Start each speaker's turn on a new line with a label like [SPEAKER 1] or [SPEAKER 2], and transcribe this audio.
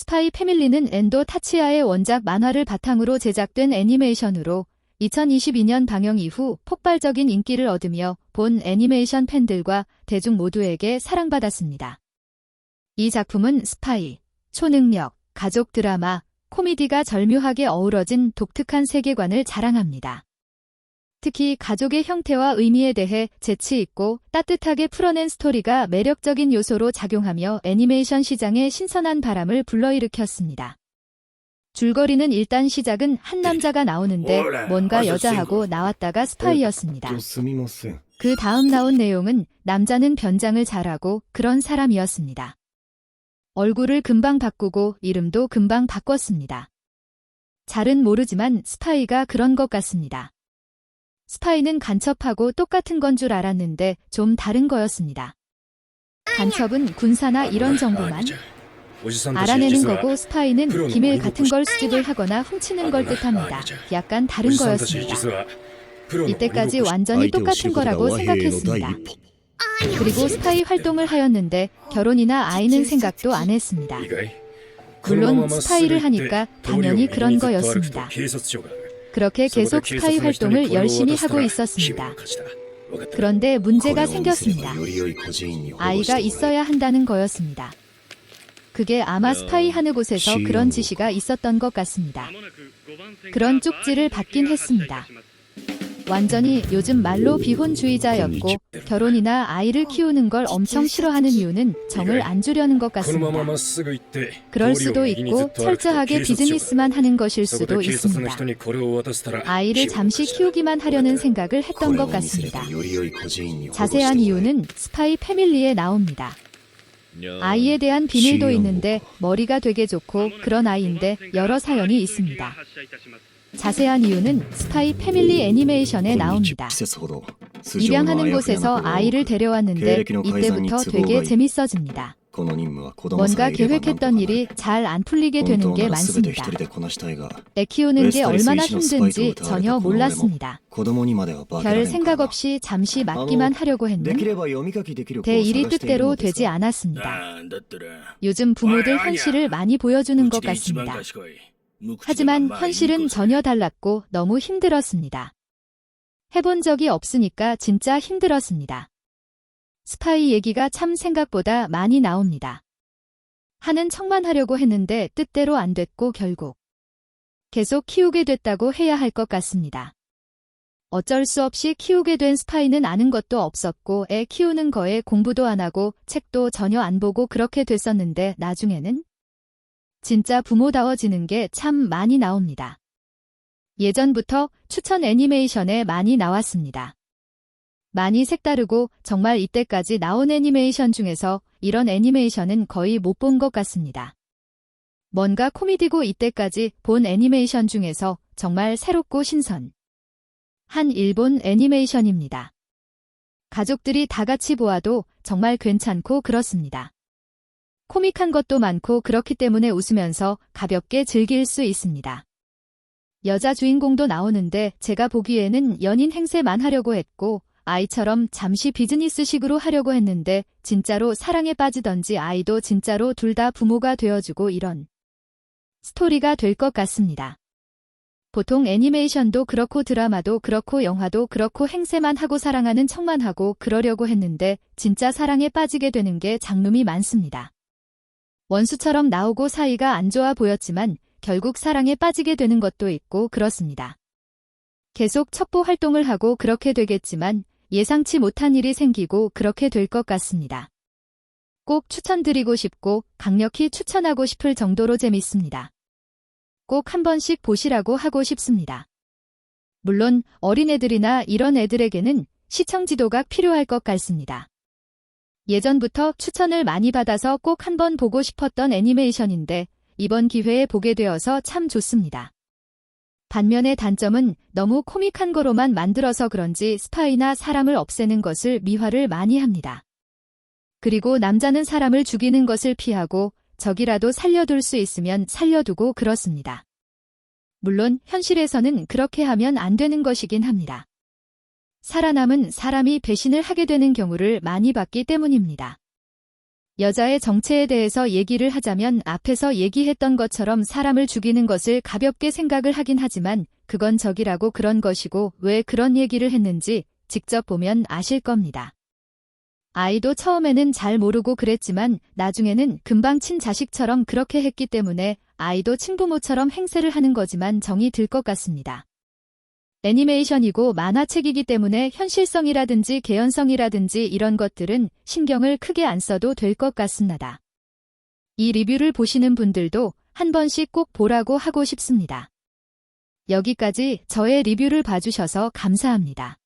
[SPEAKER 1] 스파이 패밀리는 엔도 타치야의 원작 만화를 바탕으로 제작된 애니메이션으로 2022년 방영 이후 폭발적인 인기를 얻으며 본 애니메이션 팬들과 대중 모두에게 사랑받았습니다. 이 작품은 스파이, 초능력, 가족 드라마, 코미디가 절묘하게 어우러진 독특한 세계관을 자랑합니다. 특히 가족의 형태와 의미에 대해 재치 있고 따뜻하게 풀어낸 스토리가 매력적인 요소로 작용하며 애니메이션 시장에 신선한 바람을 불러일으켰습니다. 줄거리는 일단 시작은 한 남자가 나오는데 뭔가 여자하고 나왔다가 스파이였습니다. 그 다음 나온 내용은 남자는 변장을 잘하고 그런 사람이었습니다. 얼굴을 금방 바꾸고 이름도 금방 바꿨습니다. 잘은 모르지만 스파이가 그런 것 같습니다. 스파이는 간첩하고 똑같은 건 줄 알았는데 좀 다른 거였습니다. 간첩은 군사나 이런 정보만 알아내는 거고 스파이는 기밀 같은 걸 수집을 하거나 훔치는 걸 뜻합니다. 약간 다른 거였습니다. 이때까지 완전히 똑같은 거라고 생각했습니다. 그리고 스파이 활동을 하였는데 결혼이나 아이는 생각도 안 했습니다. 물론 스파이를 하니까 당연히 그런 거였습니다. 그렇게 계속 스파이 활동을 열심히 하고 있었습니다. 그런데 문제가 생겼습니다. 아이가 있어야 한다는 거였습니다. 그게 아마 스카이 하는 곳에서 그런 지시가 있었던 것 같습니다. 그런 쪽지를 받긴 했습니다. 완전히 요즘 말로 비혼주의자였고 결혼이나 아이를 키우는 걸 엄청 싫어하는 이유는 정을 안 주려는 것 같습니다. 그럴 수도 있고 철저하게 비즈니스만 하는 것일 수도 있습니다. 아이를 잠시 키우기만 하려는 생각을 했던 것 같습니다. 자세한 이유는 스파이 패밀리에 나옵니다. 아이에 대한 비밀도 있는데 머리가 되게 좋고 그런 아이인데 여러 사연이 있습니다. 자세한 이유는 스파이 패밀리 애니메이션에 나옵니다. 입양하는 곳에서 아이를 데려왔는데 이때부터 되게 재밌어집니다. 뭔가 계획했던 일이 잘 안 풀리게 되는 게 많습니다. 애 키우는 게 얼마나 힘든지 전혀 몰랐습니다. 별 생각 없이 잠시 맡기만 하려고
[SPEAKER 2] 했는데
[SPEAKER 1] 대일이 뜻대로 되지 않았습니다. 요즘 부모들 현실을 많이 보여주는 것 같습니다. 하지만 현실은 전혀 달랐고 너무 힘들었습니다. 해본 적이 없으니까 진짜 힘들었습니다. 스파이 얘기가 참 생각보다 많이 나옵니다. 하는 척만 하려고 했는데 뜻대로 안 됐고 결국 계속 키우게 됐다고 해야 할 것 같습니다. 어쩔 수 없이 키우게 된 스파이는 아는 것도 없었고 애 키우는 거에 공부도 안 하고 책도 전혀 안 보고 그렇게 됐었는데 나중에는 진짜 부모다워지는 게 참 많이 나옵니다. 예전부터 추천 애니메이션에 많이 나왔습니다. 많이 색다르고 정말 이때까지 나온 애니메이션 중에서 이런 애니메이션은 거의 못 본 것 같습니다. 뭔가 코미디고 이때까지 본 애니메이션 중에서 정말 새롭고 신선. 한 일본 애니메이션입니다. 가족들이 다 같이 보아도 정말 괜찮고 그렇습니다. 코믹한 것도 많고 그렇기 때문에 웃으면서 가볍게 즐길 수 있습니다. 여자 주인공도 나오는데 제가 보기에는 연인 행세만 하려고 했고 아이처럼 잠시 비즈니스식으로 하려고 했는데 진짜로 사랑에 빠지던지 아이도 진짜로 둘 다 부모가 되어주고 이런 스토리가 될 것 같습니다. 보통 애니메이션도 그렇고 드라마도 그렇고 영화도 그렇고 행세만 하고 사랑하는 척만 하고 그러려고 했는데 진짜 사랑에 빠지게 되는 게 장르이 많습니다. 원수처럼 나오고 사이가 안 좋아 보였지만 결국 사랑에 빠지게 되는 것도 있고 그렇습니다. 계속 첩보 활동을 하고 그렇게 되겠지만 예상치 못한 일이 생기고 그렇게 될 것 같습니다. 꼭 추천드리고 싶고 강력히 추천하고 싶을 정도로 재밌습니다. 꼭 한 번씩 보시라고 하고 싶습니다. 물론 어린애들이나 이런 애들에게는 시청 지도가 필요할 것 같습니다. 예전부터 추천을 많이 받아서 꼭 한번 보고 싶었던 애니메이션인데 이번 기회에 보게 되어서 참 좋습니다. 반면의 단점은 너무 코믹한 거로만 만들어서 그런지 스파이나 사람을 없애는 것을 미화를 많이 합니다. 그리고 남자는 사람을 죽이는 것을 피하고 적이라도 살려둘 수 있으면 살려두고 그렇습니다. 물론 현실에서는 그렇게 하면 안 되는 것이긴 합니다. 살아남은 사람이 배신을 하게 되는 경우를 많이 봤기 때문입니다. 여자의 정체에 대해서 얘기를 하자면 앞에서 얘기했던 것처럼 사람을 죽이는 것을 가볍게 생각을 하긴 하지만 그건 적이라고 그런 것이고 왜 그런 얘기를 했는지 직접 보면 아실 겁니다. 아이도 처음에는 잘 모르고 그랬지만 나중에는 금방 친자식처럼 그렇게 했기 때문에 아이도 친부모처럼 행세를 하는 거지만 정이 들 것 같습니다. 애니메이션이고 만화책이기 때문에 현실성이라든지 개연성이라든지 이런 것들은 신경을 크게 안 써도 될 것 같습니다. 이 리뷰를 보시는 분들도 한 번씩 꼭 보라고 하고 싶습니다. 여기까지 저의 리뷰를 봐주셔서 감사합니다.